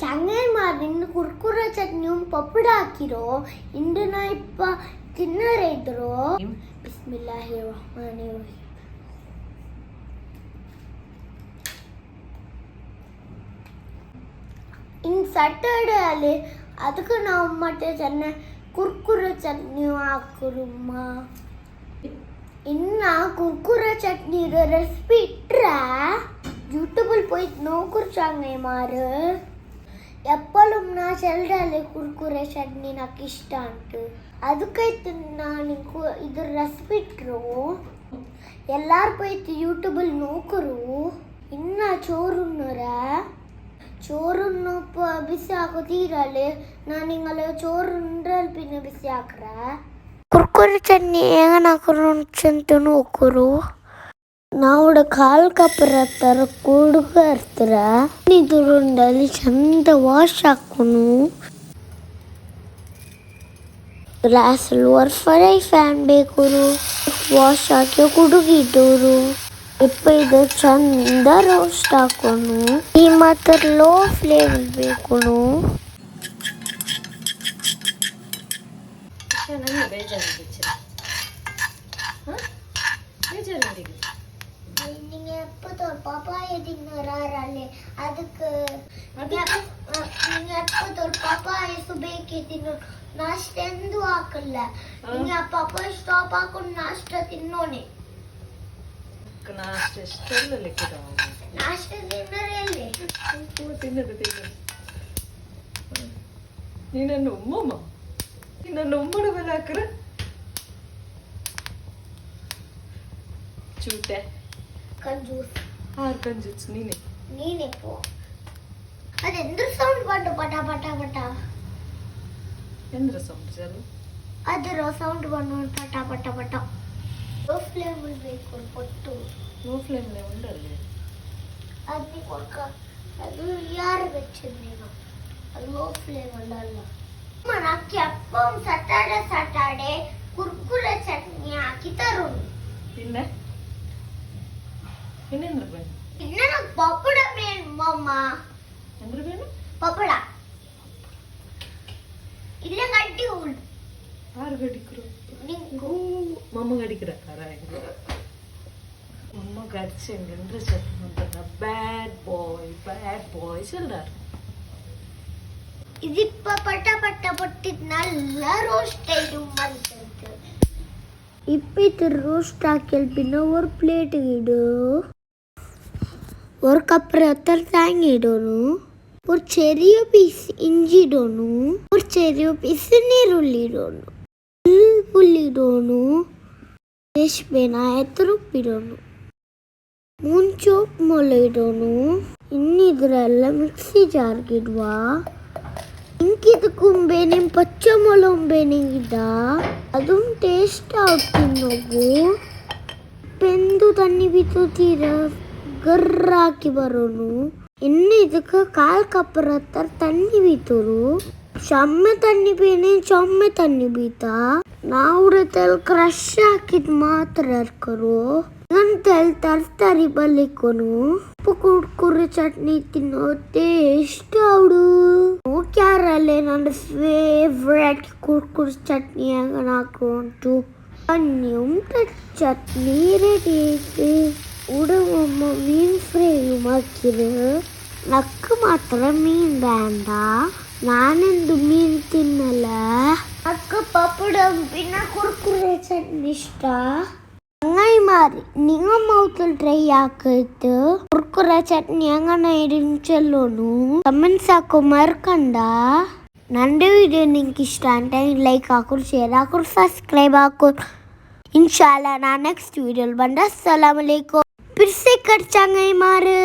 ಚಂಗೈ ಮಾರಿನ ಕುರ್ಕುರೆ ಚಟ್ನಿಯು ಪಪ್ಪಡ ಹಾಕಿರೋ ಇಂದು ನಾ ಇಪ್ಪ ತಿನ್ನರೆ ಇದ್ರು ಬಿಸ್ಮಿಲ್ಲಾಹಿ ರಹಮಾನಿ ರಹೀಮ್ ಇನ್ನು ಸಟರ್ಡೆ ಅಲ್ಲಿ ಅದಕ್ಕೆ ನಾವು ಮತ್ತೆ ಚೆನ್ನ ಕುರ್ಕುರೆ ಚಟ್ನಿ ಹಾಕುರುಮ್ಮ ಇನ್ನ ಕುರ್ಕುರೆ ಚಟ್ನಿಗೆ ರೆಸಿಪಿ ಇಟ್ರೆ யூடியூபில் போய் நோக்குறிச்சாங்க மாறு ఎప్పలం నా చెల్లెలు కుర్కురే చట్నీ నాకు ఇష్ట అంటు ಅದಕ್ಕೈತು ನಾನು ಇದು ರಸ್ಬಿಟ್ರು ಎಲ್ಲಾರು ಪೋಯ್ತು ಯೂಟ್ಯೂಬಲ್ಲಿ ನೋಕರು. ಇನ್ನ ಚೋರುನ್ನರ. ಚೋರುನ್ನಪ್ಪ ಬಿಸಿ ಹಾಕೋ ತೀರಲೆ ನಾನು ಹಿಂಗಲ್ಲ ಚೋರುಂಡ್ರಲ್ಲಿ ಪಿನ್ನ ಬಿಸಿ ಹಾಕ್ರ. ಕುರ್ಕುರೆ ಚಟ್ನಿ ಹೆಂಗ ನಾಕರು ಚಂತನೂ ಹೋಕ್ಕರು ನಾವು ಕಾಲ್ ಕಪ್ಪರ ಥರ ಕುಡುಕ ಇರ್ತಾರ ಇದ್ರಲ್ಲಿ ಚಂದ ವಾಶ್ ಹಾಕೋನು ಗ್ಲಾಸಲ್ಲಿ ವರ್ಫರೈ ಫ್ಯಾನ್ ಬೇಕು ವಾಶ್ ಹಾಕಿ ಕುಡುಗಿಟ್ಟವರು ಇಪ್ಪ ಇದು ಚಂದ ರೋಸ್ಟ್ ಹಾಕೋನು ಈ ಮಾತ್ರ ಲೋ ಫ್ಲೇಮ್ ಬೇಕು ನನಗೆ ಬೇಜಾರಾಗಿತ್ತು ಹಾಂ ಬೇಜಾರಾಗಿದೆ நீங்க எப்போ பாப்பா எதுன்னு வராரே அதுக்கு நீங்க எப்போ பாப்பா சுபேக்கு எதுன்னு ನಾಷ್ಟ ಎಂದು ಹಾಕಲ್ಲ ಹಿಂಗೆ ಪಾಪ ಸ್ಟಾಪ್ ಹಾಕೊಂಡು ನಾಷ್ಟ ತಿನ್ನೋನೆ ನಾಷ್ಟ ಎಷ್ಟೆಲ್ಲ ಲೆಕ್ಕದ ನಾಷ್ಟ ತಿನ್ನೋರೆ ಅಲ್ಲಿ ತಿನ್ನದು ತಿನ್ನದು ನೀನನ್ನು ಒಮ್ಮಮ್ಮ ನಿನ್ನನ್ನು ಒಮ್ಮಡ ಮೇಲೆ ಹಾಕ್ರ ಚೂಟೆ కంజూస్ ఆర్ కంజూస్ నేనే. నేనే పో. అది ఎంద్ర సౌండ్ పట్టు పటా పటా పటా? ఎంద్ర సౌండ్ చాలు అది రో సౌಂಡ್ ಬಂದು ಪಟ ಪಟ ಪಟ ಲೋ ಫ್ಲೇಮ್ ಬೇಕು ಕೊಟ್ಟು ಲೋ ಫ್ಲೇಮ್ ಲೇ ಉಂಡಲ್ಲಿ అది కొడుక ಅದು ಯಾರು వచ్చింది నేను. అది ಲೋ ಫ್ಲೇಮ್ ಅಲ್ಲ అప్పం సటాడే సటాడే కుర్కురే చట్నీ ಹಾಕಿతారు తిన్నా? ಇನ್ನೇನ್ರ ಬೇಡ ಇನ್ನೇನು ಪಪ್ಪಡ ಬೇಡಮ್ಮ ಇಲ್ಲ ಗಟ್ಟಿ ಉಂಡು ಯಾರು ಗಡಿಕ್ರು ಮಮ್ಮ ಗಡಿக்கிறಕ್ಕಾರ ಹೆಂಗ மம்மா கடிச்சு எங்கென்ற சத்தம் பண்ணுறாங்க பேட் பாய் பேட் பாய் சொல்கிறார் இது இப்போ பட்ட பட்ட பட்டு நல்லா ரோஸ்ட் ஆகிடும் இப்போ இது ரோஸ்ட் ஆக்கியல் பின்ன ஒரு பிளேட்டு இடும் കപ്പ് എത്ര തേങ്ങ ഇടണു ഒരു ചെറിയ പീസ് ഇഞ്ചി ഇടണു ഒരു ചെറിയ പീസ് നീരുള്ളി ഇടണു പുള്ളി ഇടണു ರೇಷ್ಮೆನ ಎತ್ತರ ಉಪ್ಪಿಡೋನು ಮುಂಚೋಕ್ ಮೊಳೆ ಇಡೋನು ಇನ್ನಿದ್ರೆಲ್ಲ ಮಿಕ್ಸಿ ಜಾರ್ಗೆ ಇಡುವ ಇಂಕಿದ ಕುಂಬೆ ನಿಮ್ ಪಚ್ಚ ಮೊಳಂಬೆನೆ ಗಿಡ ಅದು ಟೇಸ್ಟ್ ಆಗ್ತಿನ್ನೋಗು ಪೆಂದು ತಣ್ಣಿ ಬಿತ್ತು ತೀರ ಗರ್ರ ಹಾಕಿ ಬರೋನು ಇನ್ನು ಇದಕ್ಕೆ ಕಾಲ್ ಕಪ್ಪರ ಹತ್ರ ತಣ್ಣಿ ಬೀತರು ಚೊಮ್ಮೆ ತಣ್ಣಿ ಬೇನೆ ಚೊಮ್ಮೆ ತಣ್ಣಿ ಬೀತ ನಾವು ತೆಲ್ ಕ್ರಶ್ ಹಾಕಿದ್ ಮಾತ್ರ ಇರ್ಕರು ನನ್ ತೆಲ್ ತರ್ತಾರಿ ಬಲ್ಲಿಕೊನು ಉಪ್ಪು ಕುರ್ಕುರೆ ಚಟ್ನಿ ತಿನ್ನೋ ಟೇಸ್ಟ್ ಅವಡು ಕ್ಯಾರಲ್ಲೇ ನನ್ನ ಫೇವ್ರೆಟ್ ಕುರ್ಕುರೆ ಚಟ್ನಿ ಹೆಂಗ ಹಾಕು ಉಂಟು ಅನ್ನಿ ಉಂಟ ಚಟ್ನಿ ರೆಡಿ மீன் ஃப்ரையுமாக்கிறேன் நக்கு மாத்திர மீன் வேண்டாம் நான் இந்த ಮೀನ್ ತಿನ್ನಲ್ಲ ಅಕ್ಕ ಪಾಪಡ ಪಿನ್ನ ಕುರ್ಕುರೆ ಚಟ್ನಿ ಇಷ್ಟ ಹಂಗಾಯ್ ಮಾರಿ ನಿಂಗ ಮೌತಲ್ ಟ್ರೈ ಯಾಕೈತು ಕುರ್ಕುರೆ ಚಟ್ನಿ ಹಂಗನ ಇಡೀನ್ ಚೆಲ್ಲೋನು ಕಮೆಂಟ್ಸ್ ಹಾಕೋ ಮರ್ಕಂಡ ನಂದು ವಿಡಿಯೋ ನಿಂಗೆ ಇಷ್ಟ ಅಂತ ಲೈಕ್ ಹಾಕೋರು ಶೇರ್ ಹಾಕೋರು ಸಬ್ಸ್ಕ್ರೈಬ್ ಹಾಕೋರು ಇನ್ಶಾಲ್ಲ ನಾ ನೆಕ್ಸ್ಟ್ ವಿಡಿಯೋಲಿ ಬಂದ ಅಸ್ಸಲಾಮಲೈಕುಮ್ பிரிசை கடிச்சாங்க மாறு